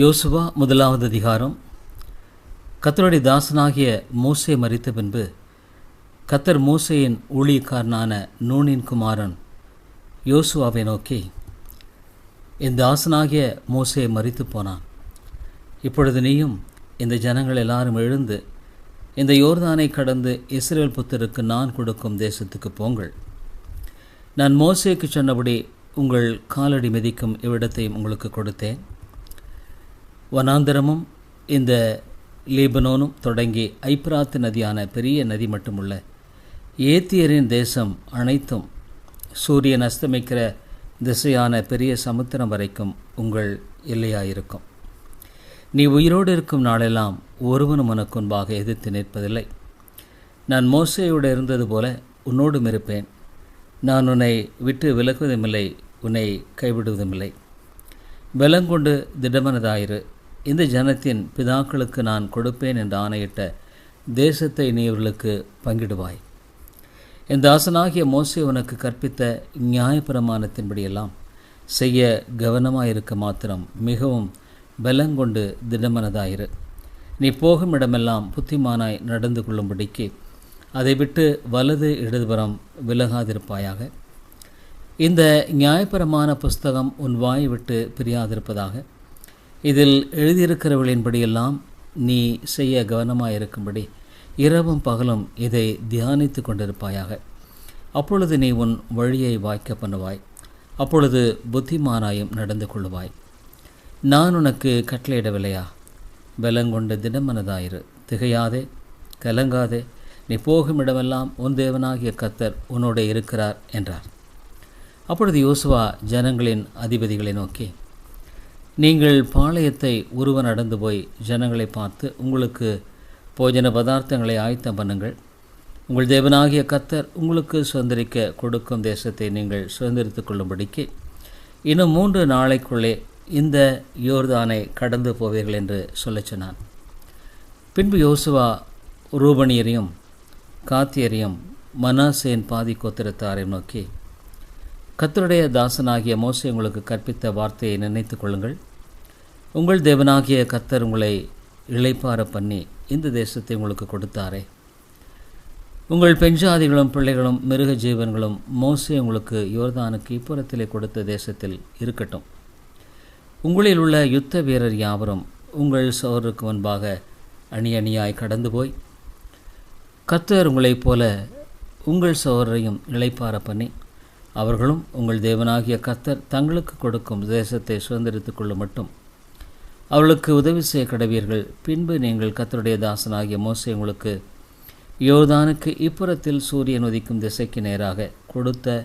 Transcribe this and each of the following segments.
யோசுவா முதலாவது அதிகாரம். கத்தருடைய தாசனாகிய மூசை மறித்த பின்பு கத்தர் மூசையின் ஊழியக்காரனான நூனின் குமாரன் யோசுவாவை நோக்கி என் தாசனாகிய மூசையை மறித்து போனான். இப்பொழுது நீயும் இந்த ஜனங்கள் எல்லாரும் எழுந்து இந்த யோர்தானை கடந்து இஸ்ரேல் புத்தருக்கு நான் கொடுக்கும் தேசத்துக்கு போங்கள். நான் மோசேக்கு சொன்னபடி உங்கள் காலடி மிதிக்கும் இவ்விடத்தையும் உங்களுக்கு கொடுத்தேன். வனாந்தரமும் இந்த லீபனோனும் தொடங்கி ஐப்ராத்து நதியான பெரிய நதி மட்டுமுள்ள ஏத்தியரின் தேசம் அனைத்தும் சூரியன் அஸ்தமிக்கிற திசையான பெரிய சமுத்திரம் வரைக்கும் உங்கள் எல்லையாயிருக்கும். நீ உயிரோடு இருக்கும் நாளெல்லாம் ஒருவனும் உனக்கு முன்பாக எதிர்த்து நிற்பதில்லை. நான் மோசையோடு இருந்தது போல உன்னோடும் இருப்பேன். நான் உன்னை விட்டு விலகுவதுமில்லை உன்னை கைவிடுவதுமில்லை. பலங்கொண்டு திடமனதாயிரு இந்த ஜனத்தின் பிதாக்களுக்கு நான் கொடுப்பேன் என்று ஆணையிட்ட தேசத்தை நீ இவர்களுக்கு பங்கிடுவாய். என் தாசனாகிய மோசை உனக்கு கற்பித்த நியாயப்பிரமாணத்தின்படியெல்லாம் செய்ய கவனமாயிருக்க மாத்திரம் மிகவும் பலங்கொண்டு திடமனதாயிரு. நீ போகும் இடமெல்லாம் புத்திமானாய் நடந்து கொள்ளும்படிக்கு அதை விட்டு வலது இடதுபுறம் விலகாதிருப்பாயாக. இந்த நியாயபரமான புஸ்தகம் உன் வாயை விட்டு பிரியாதிருப்பதாக. இதில் எழுதியிருக்கிறவளின்படியெல்லாம் நீ செய்ய கவனமாயிருக்கும்படி இரவும் பகலும் இதை தியானித்து கொண்டிருப்பாயாக. அப்பொழுது நீ உன் வழியை வாய்க்க பண்ணுவாய். அப்பொழுது புத்திமானாயும் நடந்து கொள்ளுவாய். நான் உனக்கு கட்டளையிடவில்லையா? பலங்கொண்டு திடமனதாயிரு. திகையாதே கலங்காதே நீ போகும் இடமெல்லாம் உன் தேவனாகிய கத்தர் உன்னோட இருக்கிறார் என்றார். அப்பொழுது யோசுவா ஜனங்களின் அதிபதிகளை நோக்கி நீங்கள் பாளையத்தை உருவ நடந்து போய் ஜனங்களை பார்த்து உங்களுக்கு போஜன பதார்த்தங்களை ஆயத்தம் பண்ணுங்கள். உங்கள் தேவனாகிய கத்தர் உங்களுக்கு சுதந்திரிக்க கொடுக்கும் தேசத்தை நீங்கள் சுதந்திரித்து கொள்ளும்படிக்கு இன்னும் மூன்று நாளைக்குள்ளே இந்த யோர்தானை கடந்து போவீர்கள் என்று சொல்லச் சொன்னான் பின்பு யோசுவா ரூபணியரையும் காத்தியரையும் மனாசேன் பாதி கோத்திரத்தாரையும் நோக்கி கத்தருடைய தாசனாகிய மோசை உங்களுக்கு கற்பித்த வார்த்தையை நினைத்து கொள்ளுங்கள். உங்கள் தேவனாகிய கத்தர் உங்களை இழைப்பார பண்ணி இந்த தேசத்தை உங்களுக்கு கொடுத்தாரே. உங்கள் பெண்ஜாதிகளும் பிள்ளைகளும் மிருக ஜீவன்களும் மோசை உங்களுக்கு யோர்தானுக்கு இப்புறத்திலே கொடுத்த தேசத்தில் இருக்கட்டும். உங்களில் உள்ள யுத்த வீரர் யாவரும் உங்கள் சோருக்கு முன்பாக அணி அணியாய் கடந்து போய் கத்தர் உங்களைப் போல உங்கள் சோதரையும் இழைப்பார பண்ணி அவர்களும் உங்கள் தேவனாகிய கத்தர் தங்களுக்கு கொடுக்கும் தேசத்தை சுதந்திரித்துக் கொள்ள மட்டும். அவர்களுக்கு உதவி செய்ய கடவீர்கள். பின்பு நீங்கள் கத்தருடைய தாசனாகிய மோசை உங்களுக்கு யோர்தானுக்கு இப்புறத்தில் சூரியன் உதிக்கும் திசைக்கு நேராக கொடுத்த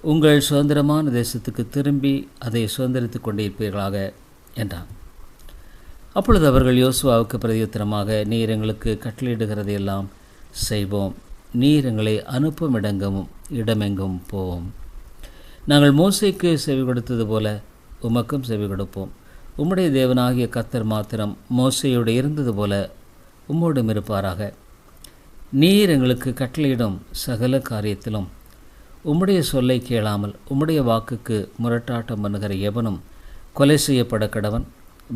உங்கள் சுதந்திரமான தேசத்துக்கு திரும்பி அதை சுதந்திரித்துக் கொண்டிருப்பீர்களாக என்றான். அப்பொழுது அவர்கள் யோசுவாவுக்கு பிரதியுத்தரமாக நீர் எங்களுக்கு கட்டளையிடுகிறதையெல்லாம் செய்வோம். நீர் எங்களை அனுப்பும் இடங்கமும் இடமெங்கும் போவோம். நாங்கள் மோசைக்கு செவி கொடுத்தது போல உமக்கும் செவி கொடுப்போம். உம்முடைய தேவனாகிய கத்தர் மாத்திரம் மோசையோடு இருந்தது போல உம்மோடும் இருப்பாராக. நீர் எங்களுக்கு கட்டளையிடும் சகல காரியத்திலும். உம்முடைய சொல்லை கேளாமல் உம்முடைய வாக்குக்கு முரட்டாட்டம் பண்ணுகிற எவனும் கொலை செய்யப்பட கடவன்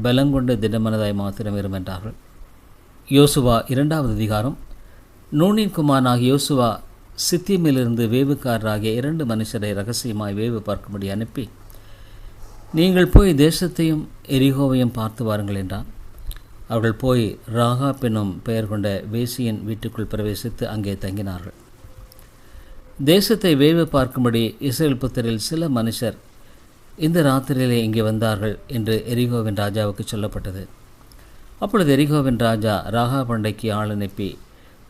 பலங்கொண்டு திடமனதாய் மாத்திரம் இருமென்றார்கள் யோசுவா இரண்டாவது அதிகாரம் நூனின் குமாரனாகிய யோசுவா சித்தியமிலிருந்து வேவுக்காரராகிய இரண்டு மனுஷரை ரகசியமாய் வேவு பார்க்கும்படி அனுப்பி நீங்கள் போய் தேசத்தையும் எரிகோவையும் பார்த்து வாருங்கள் என்றான். அவர்கள் போய் ராகா பெண்ணும் பெயர் கொண்ட வேசியின் வீட்டுக்குள் பிரவேசித்து அங்கே தங்கினார்கள். தேசத்தை வேவு பார்க்கும்படி இஸ்ரேல் புத்தரில் சில மனுஷர் இந்த ராத்திரியிலே இங்கே வந்தார்கள் என்று எரிகோவின் ராஜாவுக்கு சொல்லப்பட்டது. அப்பொழுது எரிகோவின் ராஜா ராகா பண்டைக்கு ஆள் அனுப்பி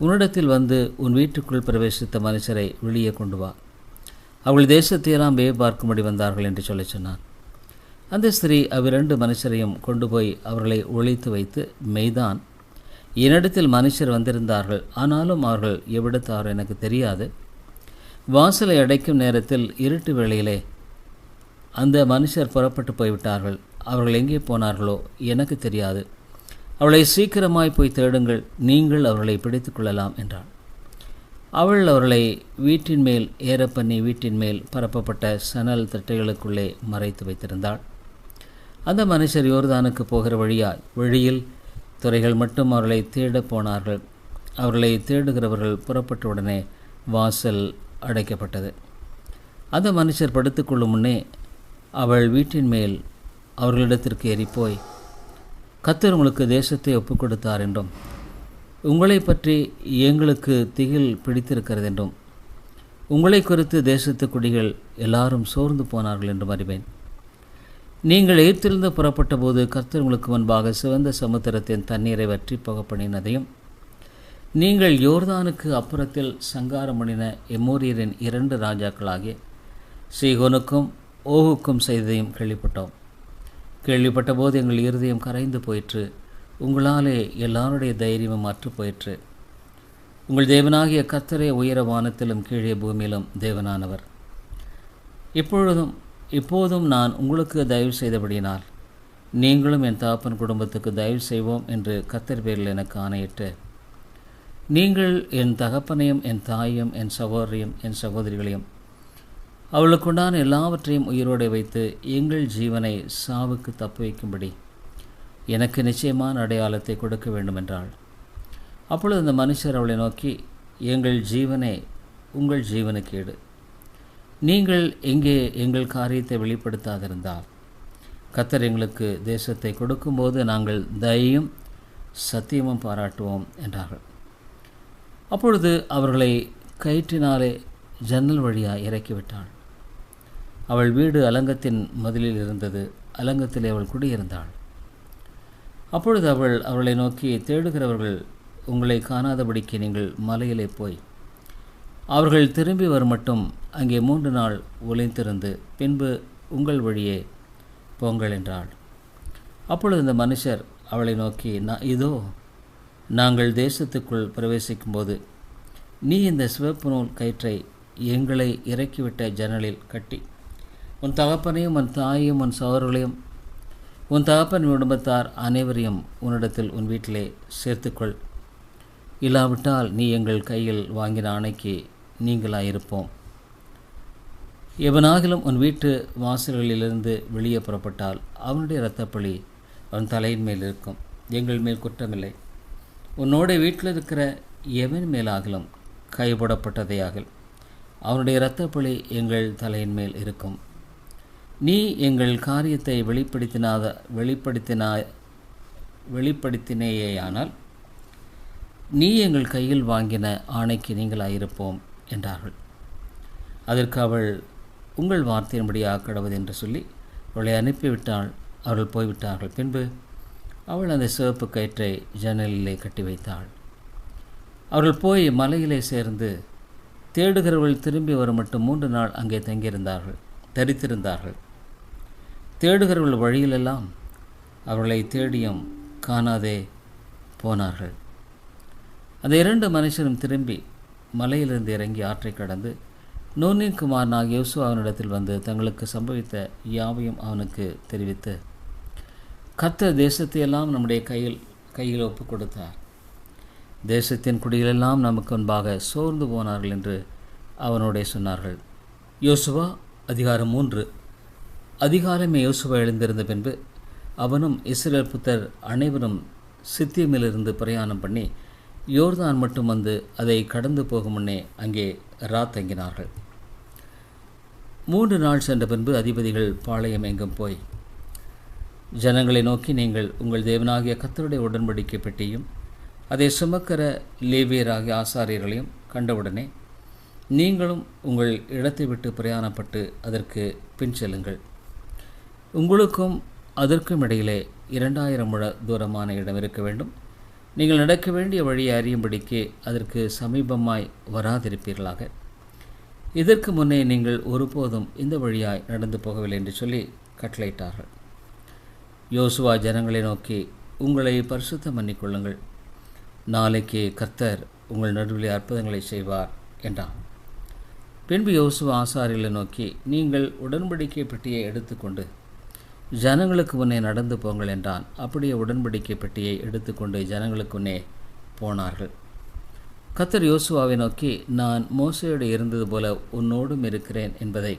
உன்னிடத்தில் வந்து உன் வீட்டுக்குள் பிரவேசித்த மனுஷரை வெளியே கொண்டு வா. அவள் தேசத்தையெல்லாம் வேவு பார்க்கும்படி வந்தார்கள் என்று சொல்லி சொன்னான். அந்த ஸ்திரீ அவ்விரண்டு மனுஷரையும் கொண்டு போய் அவர்களை ஒழித்து வைத்து மெய்தான். என்னிடத்தில் மனுஷர் வந்திருந்தார்கள் ஆனாலும் அவர்கள் எவ்விடத்தாரோ எனக்கு தெரியாது. வாசலை அடைக்கும் நேரத்தில் இருட்டு வேளையிலே அந்த மனுஷர் புறப்பட்டு போய்விட்டார்கள். அவர்கள் எங்கே போனார்களோ எனக்கு தெரியாது. அவளை சீக்கிரமாய் போய் தேடுங்கள். நீங்கள் அவர்களை பிடித்து கொள்ளலாம் என்றாள் அவள் அவர்களை வீட்டின் மேல் ஏற பண்ணி வீட்டின் மேல் பரப்பப்பட்ட சணல் தட்டைகளுக்குள்ளே மறைத்து வைத்திருந்தாள். அந்த மனுஷர் யோர்தானுக்கு போகிற வழியாய் வழியில் துறைகள் மட்டும் அவர்களை தேடப் போனார்கள். அவர்களை தேடுகிறவர்கள் புறப்பட்ட உடனே வாசல் அடைக்கப்பட்டது. அந்த மனுஷர் படுத்துக்கொள்ளும் முன்னே அவள் வீட்டின் மேல் அவர்களிடத்திற்கு ஏறிப்போய் கத்தர் உங்களுக்கு தேசத்தை ஒப்புக் கொடுத்தார் என்றும் உங்களை பற்றி எங்களுக்கு திகில் பிடித்திருக்கிறது என்றும் உங்களை குறித்து தேசத்து குடிகள் எல்லாரும் சோர்ந்து போனார்கள் என்றும் அறிவேன். நீங்கள் எய்த்திருந்து புறப்பட்ட போது கர்த்தர் உங்களுக்கு முன்பாக சிவந்த சமுத்திரத்தின் தண்ணீரை வற்றி புகப்பணினதையும் நீங்கள் யோர்தானுக்கு அப்புறத்தில் சங்காரம் பண்ணின எமோரியரின் இரண்டு ராஜாக்களாகிய சீகோனுக்கும் ஓகுக்கும் செய்ததையும் கேள்விப்பட்டோம். கேள்விப்பட்ட போது எங்கள் இருதயம் கரைந்து போயிற்று. உங்களாலே எல்லாருடைய தைரியமும் அற்று போயிற்று. உங்கள் தேவனாகிய கத்தரே உயர வானத்திலும் கீழே பூமியிலும் தேவனானவர். இப்பொழுதும் இப்போதும் நான் உங்களுக்கு தயவு செய்தபடியினால் நீங்களும் என் தாப்பன் குடும்பத்துக்கு தயவு செய்வோம் என்று கத்தர் பேரில் எனக்கு ஆணையிட்டு நீங்கள் என் தகப்பனையும் என் தாயையும் என் சகோதரியும் என் சகோதரிகளையும் அவளுக்குண்டான எல்லாவற்றையும் உயிரோடு வைத்து எங்கள் ஜீவனை சாவுக்கு தப்பு வைக்கும்படி எனக்கு நிச்சயமான அடையாளத்தை கொடுக்க வேண்டுமென்றாள். அப்பொழுது அந்த மனுஷர் அவளை நோக்கி எங்கள் ஜீவனே உங்கள் ஜீவனுக்கேடு நீங்கள் எங்கே எங்கள் காரியத்தை வெளிப்படுத்தாதிருந்தால் கத்தர் எங்களுக்கு தேசத்தை கொடுக்கும்போது நாங்கள் தயையும் சத்தியமும் பாராட்டுவோம் என்றார்கள். அப்பொழுது அவர்களை கயிற்றினாலே ஜன்னல் வழியாக இறக்கிவிட்டாள். அவள் வீடு அலங்கத்தின் மதிலில் இருந்தது. அலங்கத்தில் அவள் குடியிருந்தாள். அப்பொழுது அவள் அவளை நோக்கி தேடுகிறவர்கள் உங்களை காணாதபடிக்கு நீங்கள் மலையிலே போய் அவர்கள் திரும்பி வரும் மட்டும் அங்கே மூன்று நாள் ஒளிந்திருந்து பின்பு உங்கள் வழியே போங்கள் என்றாள். அப்பொழுது இந்த மனுஷர் அவளை நோக்கி நான் இதோ நாங்கள் தேசத்துக்குள் பிரவேசிக்கும்போது நீ இந்த சிவப்பு நூல் கயிற்றை எங்களை இறக்கிவிட்ட ஜன்னலில் கட்டி உன் தகப்பனையும் உன் தாயையும் உன் சகோதரர்களையும் உன் தகப்பன் குடும்பத்தார் அனைவரையும் உன்னிடத்தில் உன் வீட்டிலே சேர்த்துக்கொள். இல்லாவிட்டால் நீ எங்கள் கையில் வாங்கின அணைக்கு நீங்களாயிருப்போம். எவனாகிலும் உன் வீட்டு வாசல்களிலிருந்து வெளியே புறப்பட்டால் அவனுடைய இரத்தப்பழி அவன் தலையின் மேல் இருக்கும். எங்கள் மேல் குற்றமில்லை. உன்னோட வீட்டில் இருக்கிற எவன் மேலாகலும் கைப்படப்பட்டதையாகல் அவனுடைய இரத்தப்பழி எங்கள் தலையின் மேல் இருக்கும். நீ எங்கள் காரியத்தை வெளிப்படுத்தினாத வெளிப்படுத்தினா வெளிப்படுத்தினேயானால் நீ எங்கள் கையில் வாங்கின ஆணைக்கு நீங்களாயிருப்போம் என்றார்கள். அதற்கு அவள் உங்கள் வார்த்தையின்படி ஆக்கடவது என்று சொல்லி அவளை அனுப்பிவிட்டாள். அவர்கள் போய்விட்டார்கள். பின்பு அவள் அந்த சிவப்பு கயிற்றை ஜன்னலிலே கட்டி வைத்தாள். அவர்கள் போய் மலையிலே சேர்ந்து தேடுகிறவர்கள் திரும்பி வரும் மட்டும் மூன்று நாள் அங்கே தங்கியிருந்தார்கள் தரித்திருந்தார்கள். தேடுகிறவர்கள் வழியிலெல்லாம் அவர்களை தேடியும் காணாதே போனார்கள். அந்த இரண்டு மனுஷரும் திரும்பி மலையிலிருந்து இறங்கி ஆற்றை கடந்து நூனின் குமாரனாக யோசு அவனிடத்தில் வந்து தங்களுக்கு சம்பவித்த யாவையும் அவனுக்கு தெரிவித்து கத்த தேசத்தையெல்லாம் நம்முடைய கையில் கையில் ஒப்புக் கொடுத்தார். தேசத்தின் குடிகளெல்லாம் நமக்கு முன்பாக சோர்ந்து போனார்கள் என்று அவனோடே சொன்னார்கள். யோசுவா அதிகாரம் மூன்று. அதிகாரமே யோசுவா எழுந்திருந்த பின்பு அவனும் இஸ்ரேல் புத்தர் அனைவரும் சித்தியமிலிருந்து பிரயாணம் பண்ணி யோர்தான் மட்டும் வந்து அதை கடந்து போகும் முன்னே அங்கே ரா தங்கினார்கள். மூன்று நாள் சென்ற பின்பு அதிபதிகள் பாளையம் எங்கும் போய் ஜனங்களை நோக்கி நீங்கள் உங்கள் தேவனாகிய கத்தருடைய உடன்படிக்கை பெட்டியும் அதை சுமக்கிற லேவியராகிய ஆசாரியர்களையும் கண்டவுடனே நீங்களும் உங்கள் இடத்தை விட்டு பிரயாணப்பட்டு அதற்கு பின் செல்லுங்கள். உங்களுக்கும் அதற்கும் இடையிலே இரண்டாயிரம் முழ தூரமான இடம் இருக்க வேண்டும். நீங்கள் நடக்க வேண்டிய வழியை அறியும்படிக்கு அதற்கு சமீபமாய் வராதிருப்பீர்களாக. இதற்கு முன்னே நீங்கள் ஒருபோதும் இந்த வழியாய் நடந்து போகவில்லை என்று சொல்லி கட்டளையிட்டார்கள். யோசுவா ஜனங்களை நோக்கி உங்களை பரிசுத்தம் பண்ணிக்கொள்ளுங்கள் நாளைக்கு கர்த்தர் உங்கள் நடுவில் அற்புதங்களை செய்வார் என்றான். பின்பு யோசுவா ஆசாரிகளை நோக்கி நீங்கள் உடன்படிக்கை பெட்டியை எடுத்துக்கொண்டு ஜனங்களுக்கு முன்னே நடந்து போங்கள் என்றான். அப்படியே உடன்படிக்கை பெட்டியை எடுத்துக்கொண்டு ஜனங்களுக்கு முன்னே போனார்கள். கத்தர் யோசுவாவை நோக்கி நான் மோசையோடு இருந்தது போல உன்னோடும் இருக்கிறேன் என்பதை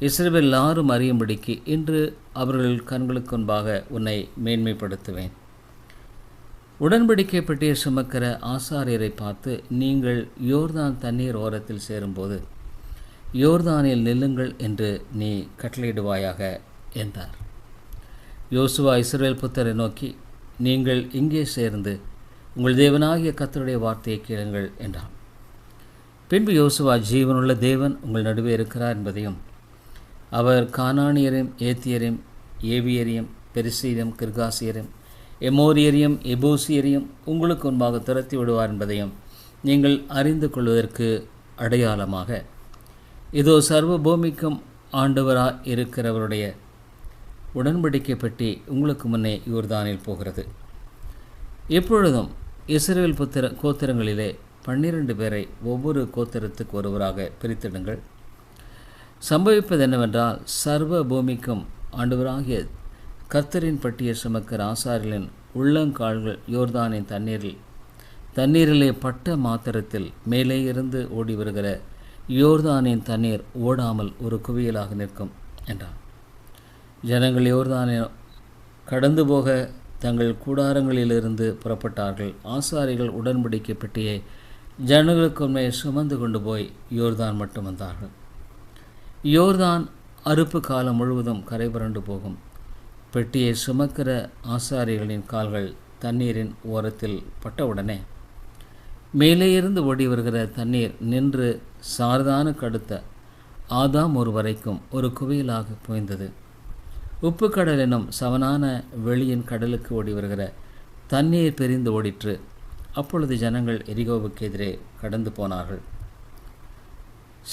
இஸ்ரேல் எல்லாரும் அறியும்படிக்கு இன்று அவர்கள் கண்களுக்கு முன்பாக உன்னை மேன்மைப்படுத்துவேன். உடன்படிக்கை பெட்டியை சுமக்கிற ஆசாரியரை பார்த்து நீங்கள் யோர்தான் தண்ணீர் ஓரத்தில் சேரும்போது யோர்தானில் நில்லுங்கள் என்று நீ கட்டளையிடுவாயாக என்றார். யோசுவா இஸ்ரேல் புத்தரை நோக்கி நீங்கள் இங்கே சேர்ந்து உங்கள் தேவனாகிய கத்தருடைய வார்த்தையை கேளுங்கள் என்றான். பின்பு யோசுவா ஜீவனுள்ள தேவன் உங்கள் நடுவே இருக்கிறார் என்பதையும் அவர் கானானியரையும் ஏத்தியரையும் ஏவியரையும் பெரிசீரையும் கிர்காசியரையும் எமோரியரையும் எபோசியரையும் உங்களுக்கு முன்பாக துரத்தி விடுவார் என்பதையும் நீங்கள் அறிந்து கொள்வதற்கு அடையாளமாக இதோ சர்வ பூமிக்கும் ஆண்டவராக இருக்கிறவருடைய உடன்படிக்கை பெட்டி உங்களுக்கு முன்னே யோர்தானில் போகிறது. எப்பொழுதும் இஸ்ரேல் புத்திர கோத்திரங்களிலே பன்னிரண்டு பேரை ஒவ்வொரு கோத்திரத்துக்கு ஒருவராக பிரித்திடுங்கள். சம்பவிப்பது என்னவென்றால் சர்வ பூமிக்கும் ஆண்டவராகிய கர்த்தரின் பட்டியை சுமக்கிற ஆசாரிகளின் உள்ளங்கால்கள் யோர்தானின் தண்ணீரில் தண்ணீரிலே பட்ட மாத்திரத்தில் மேலே இருந்து ஓடி வருகிற யோர்தானின் தண்ணீர் ஓடாமல் ஒரு குவியலாக நிற்கும் என்றான் ஜனங்கள் யோர்தானே கடந்து போக தங்கள் கூடாரங்களிலிருந்து புறப்பட்டார்கள். ஆசாரிகள் உடன்படிக்கை பெட்டியை ஜனங்களுக்கு உண்மையை சுமந்து கொண்டு போய் யோர்தான் மட்டும் வந்தார்கள். யோர்தான் அறுப்பு காலம் முழுவதும் கரை புரண்டு போகும். பெட்டியை சுமக்கிற ஆசாரிகளின் கால்கள் தண்ணீரின் ஓரத்தில் பட்டவுடனே மேலே இருந்து ஓடி வருகிற தண்ணீர் நின்று சாரதான கடுத்த ஆதாம் ஒரு வரைக்கும் ஒரு குவியலாக புயந்தது உப்பு கடல் எனும் சவனான வெளியின் கடலுக்கு ஓடி வருகிற தண்ணீர் பெரிந்து ஓடிற்று. அப்பொழுது ஜனங்கள் எரிகோவுக்கு எதிரே கடந்து போனார்கள்.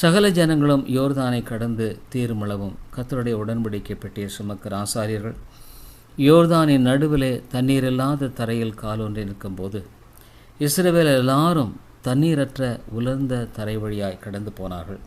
சகல ஜனங்களும் யோர்தானை கடந்து தீர்மளவும் கத்தருடைய உடன்படிக்கை பெட்டிய சுமக்கிற ஆசாரியர்கள் யோர்தானின் நடுவிலே தண்ணீர் இல்லாத தரையில் காலொன்றி நிற்கும்போது இஸ்ரவேல் எல்லாரும் தண்ணீரற்ற உலர்ந்த தரை வழியாய் கடந்து போனார்கள்.